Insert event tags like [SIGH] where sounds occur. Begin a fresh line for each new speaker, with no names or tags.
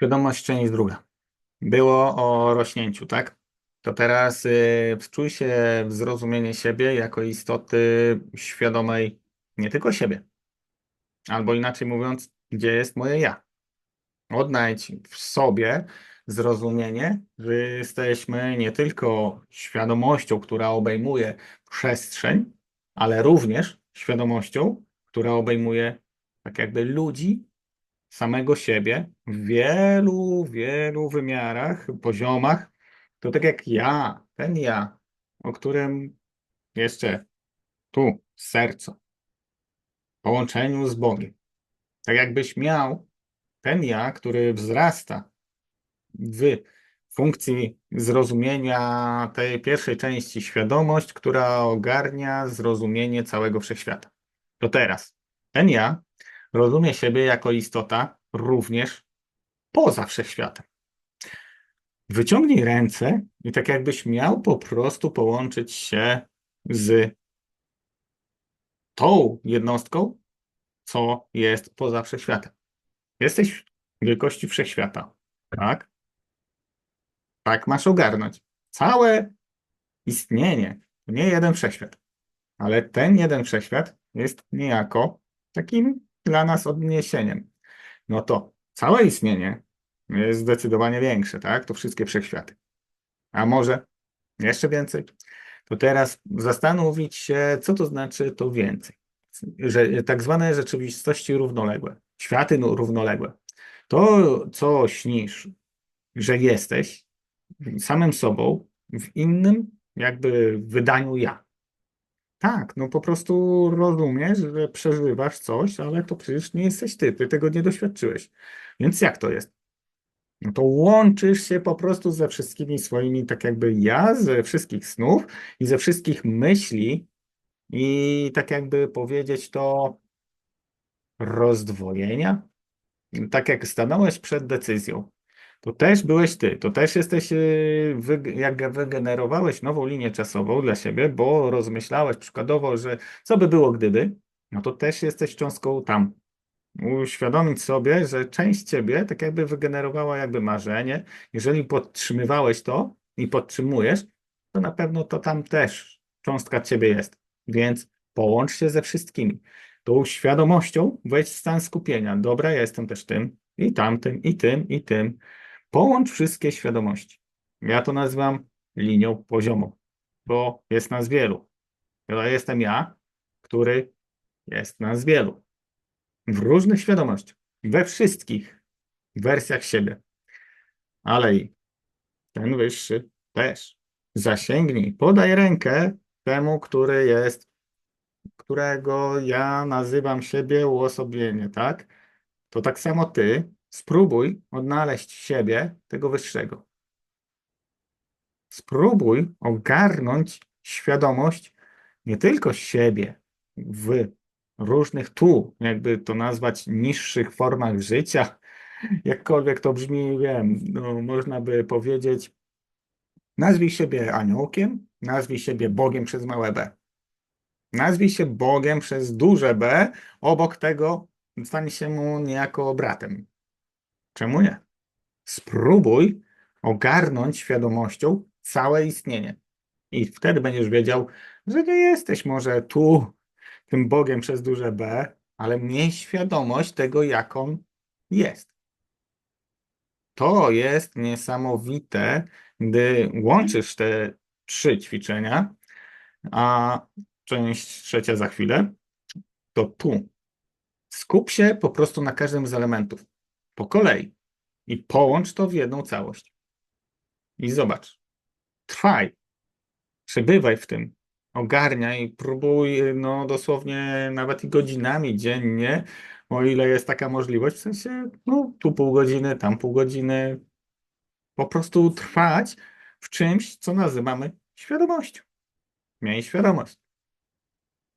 Świadomość, część druga. Było o rośnięciu, tak? To teraz y, wczuj się w zrozumienie siebie jako istoty świadomej nie tylko siebie. Albo inaczej mówiąc, gdzie jest moje ja. Odnajdź w sobie zrozumienie, że jesteśmy nie tylko świadomością, która obejmuje przestrzeń, ale również świadomością, która obejmuje tak jakby ludzi, samego siebie w wielu, wielu wymiarach, poziomach. To tak jak ja, ten ja, o którym jeszcze tu, serce, połączeniu z Bogiem. Tak jakbyś miał ten ja, który wzrasta w funkcji zrozumienia tej pierwszej części świadomość, która ogarnia zrozumienie całego wszechświata. To teraz ten ja rozumie siebie jako istota również poza wszechświatem. Wyciągnij ręce i tak jakbyś miał po prostu połączyć się z tą jednostką, co jest poza wszechświatem. Jesteś wielkości wszechświata, tak? Tak masz ogarnąć. Całe istnienie nie jeden wszechświat, ale ten jeden wszechświat jest niejako takim dla nas odniesieniem. No to całe istnienie jest zdecydowanie większe, tak? To wszystkie wszechświaty. A może jeszcze więcej? To teraz zastanowić się, co to znaczy to więcej. Że, tak zwane rzeczywistości równoległe, światy no, równoległe. To, co śnisz, że jesteś samym sobą w innym jakby wydaniu ja. Tak, no po prostu rozumiesz, że przeżywasz coś, ale to przecież nie jesteś ty, ty tego nie doświadczyłeś. Więc jak to jest? No to łączysz się po prostu ze wszystkimi swoimi, tak jakby ja, ze wszystkich snów i ze wszystkich myśli i tak jakby powiedzieć to rozdwojenia. Tak jak stanąłeś przed decyzją, to też byłeś ty, to też jesteś, y, jak wygenerowałeś nową linię czasową dla siebie, bo rozmyślałeś przykładowo, że co by było gdyby, no to też jesteś cząstką tam. Uświadomić sobie, że część ciebie tak jakby wygenerowała jakby marzenie. Jeżeli podtrzymywałeś to i podtrzymujesz, to na pewno to tam też cząstka ciebie jest. Więc połącz się ze wszystkimi. Tą świadomością wejdź w stan skupienia. Dobra, ja jestem też tym, i tamtym, i tym, i tym. Połącz wszystkie świadomości. Ja to nazywam linią poziomą, bo jest nas wielu. Ja jestem ja, który jest nas wielu. W różnych świadomościach, we wszystkich wersjach siebie. Ale i ten wyższy też. Zasięgnij, podaj rękę temu, który jest, którego ja nazywam siebie uosobienie, tak? To tak samo ty Spróbuj odnaleźć siebie, tego wyższego. Spróbuj ogarnąć świadomość nie tylko siebie w różnych tu, jakby to nazwać, niższych formach życia, [LAUGHS] jakkolwiek to brzmi, wiem, no, można by powiedzieć, nazwij siebie aniołkiem, nazwij siebie Bogiem przez małe b. Nazwij się Bogiem przez duże B, obok tego stanie się mu niejako bratem. Czemu nie? Spróbuj ogarnąć świadomością całe istnienie. I wtedy będziesz wiedział, że nie jesteś może tu tym Bogiem przez duże B, ale miej świadomość tego, jaką jest. To jest niesamowite, gdy łączysz te trzy ćwiczenia, a część trzecia za chwilę, to tu. Skup się po prostu na każdym z elementów po kolei i połącz to w jedną całość. I zobacz. Trwaj. Przebywaj w tym. Ogarniaj, próbuj, no dosłownie nawet i godzinami dziennie, o ile jest taka możliwość, w sensie, no tu pół godziny, tam pół godziny. Po prostu trwać w czymś, co nazywamy świadomością. Miej świadomość.